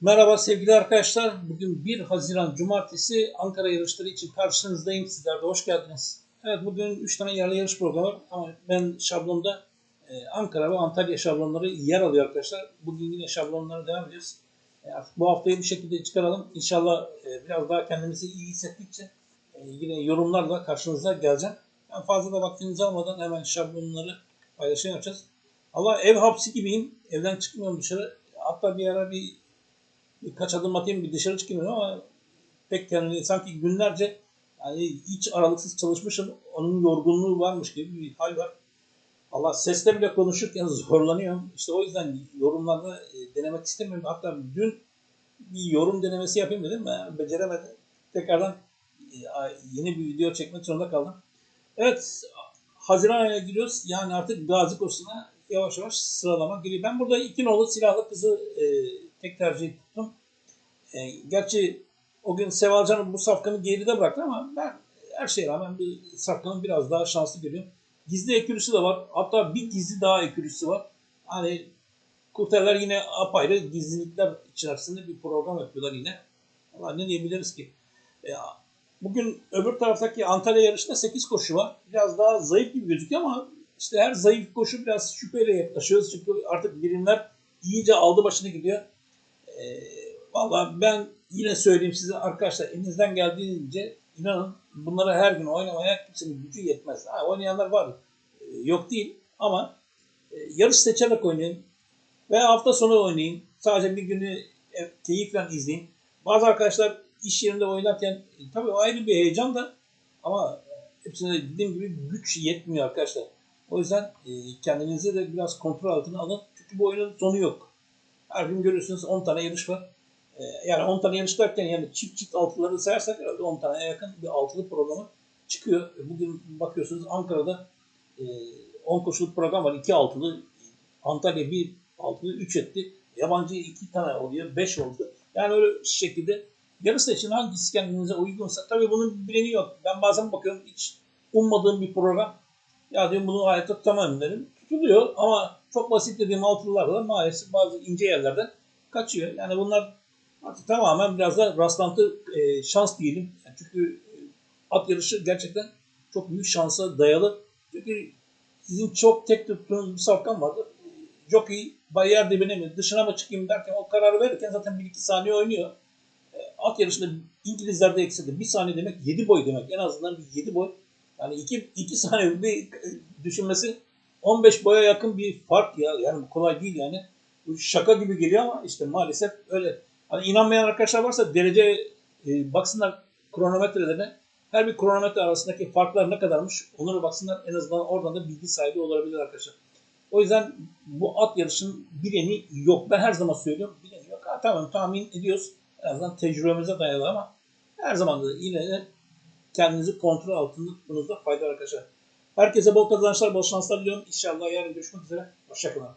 Merhaba sevgili arkadaşlar. Bugün 1 Haziran Cumartesi Ankara yarışları için karşınızdayım. Sizler de hoş geldiniz. Evet bugün 3 tane yerli yarış programı var ama ben şablonda e, Ankara ve Antalya şablonları yer alıyor arkadaşlar. Bugün yine şablonlara devam edeceğiz. E, artık bu haftayı bir şekilde çıkaralım. İnşallah e, biraz daha kendimizi iyi hissettikçe e, yine yorumlarla karşınıza geleceğim. Ben fazla da vaktinizi almadan hemen şablonları paylaşım yapacağız. Allah ev hapsi gibiyim. Evden çıkmıyorum dışarı. Hatta bir ara bir birkaç adım atayım bir dışarı çıkayım ama pek kendini sanki günlerce yani hiç aralıksız çalışmışım. Onun yorgunluğu varmış gibi bir hal var. Allah sesle bile konuşurken zorlanıyorum. İşte o yüzden yorumlarda e, denemek istemiyorum. Hatta dün bir yorum denemesi yapayım dedim. Ben beceremedim. Tekrardan e, yeni bir video çekmek zorunda kaldım. Evet, Haziran ayına giriyoruz. Yani artık Gazi Koşu'na yavaş yavaş sıralama giriyor. Ben burada iki nolu silahlı kızı e, tek tercih tuttum. E, gerçi o gün Sevalcan bu safkanı geride bıraktı ama ben her şeye rağmen bir safkanın biraz daha şanslı görüyorum. Gizli ekürüsü de var. Hatta bir gizli daha ekürüsü var. Hani kurtarlar yine apayrı gizlilikler içerisinde bir program yapıyorlar yine. Allah ne diyebiliriz ki? E, bugün öbür taraftaki Antalya yarışında 8 koşu var. Biraz daha zayıf gibi gözüküyor ama işte her zayıf koşu biraz şüpheyle yaklaşıyoruz. Çünkü artık birimler iyice aldı başını gidiyor. E, Valla ben yine söyleyeyim size arkadaşlar elinizden geldiğince inanın bunlara her gün oynamaya kimsenin gücü yetmez. Ha, oynayanlar var. E, yok değil ama e, yarış seçerek oynayın. Veya hafta sonu oynayın. Sadece bir günü e, keyifle izleyin. Bazı arkadaşlar iş yerinde oynarken e, tabii o ayrı bir heyecan da ama hepsine dediğim gibi güç yetmiyor arkadaşlar. O yüzden e, kendinizi de biraz kontrol altına alın. Çünkü bu oyunun sonu yok. Her gün görüyorsunuz 10 tane yarış var. E, yani 10 tane yarış derken yani çift çift altıları sayarsak herhalde 10 tane yakın bir altılı programı çıkıyor. E, Bugün bakıyorsunuz Ankara'da e, 10 koşuluk program var. 2 altılı. Antalya 1 altılı 3 etti. Yabancı 2 tane oluyor. 5 oldu. Yani öyle şekilde yarış seçin hangisi kendinize uygunsa. Tabii bunun bileni yok. Ben bazen bakıyorum hiç ummadığım bir program. Ya diyorum bunu hayatta tutamam derim. Tutuluyor ama çok basit dediğim altılılarla maalesef bazı ince yerlerden kaçıyor. Yani bunlar artık tamamen biraz da rastlantı e, şans diyelim. Yani çünkü e, at yarışı gerçekten çok büyük şansa dayalı. Çünkü sizin çok tek tuttuğunuz bir safkan vardır. Jockey bariyer dibine mi dışına mı çıkayım derken o kararı verirken zaten 1-2 saniye oynuyor. E, at yarışında İngilizlerde ekside bir saniye demek 7 boy demek. En azından bir 7 boy. Yani 2, 2 saniye bir düşünmesi 15 boya yakın bir fark ya. Yani bu kolay değil yani. Bu şaka gibi geliyor ama işte maalesef öyle. Hani inanmayan arkadaşlar varsa derece e, baksınlar kronometrelerine. Her bir kronometre arasındaki farklar ne kadarmış onlara baksınlar. En azından oradan da bilgi sahibi olabilir arkadaşlar. O yüzden bu at yarışının bileni yok. Ben her zaman söylüyorum bileni yok. Ha, tamam tahmin ediyoruz. En azından tecrübemize dayalı ama her zaman da yine de kendinizi kontrol altında tutmanızda fayda arkadaşlar. Herkese bol kazançlar, bol şanslar diliyorum. İnşallah yarın görüşmek üzere. Hoşçakalın.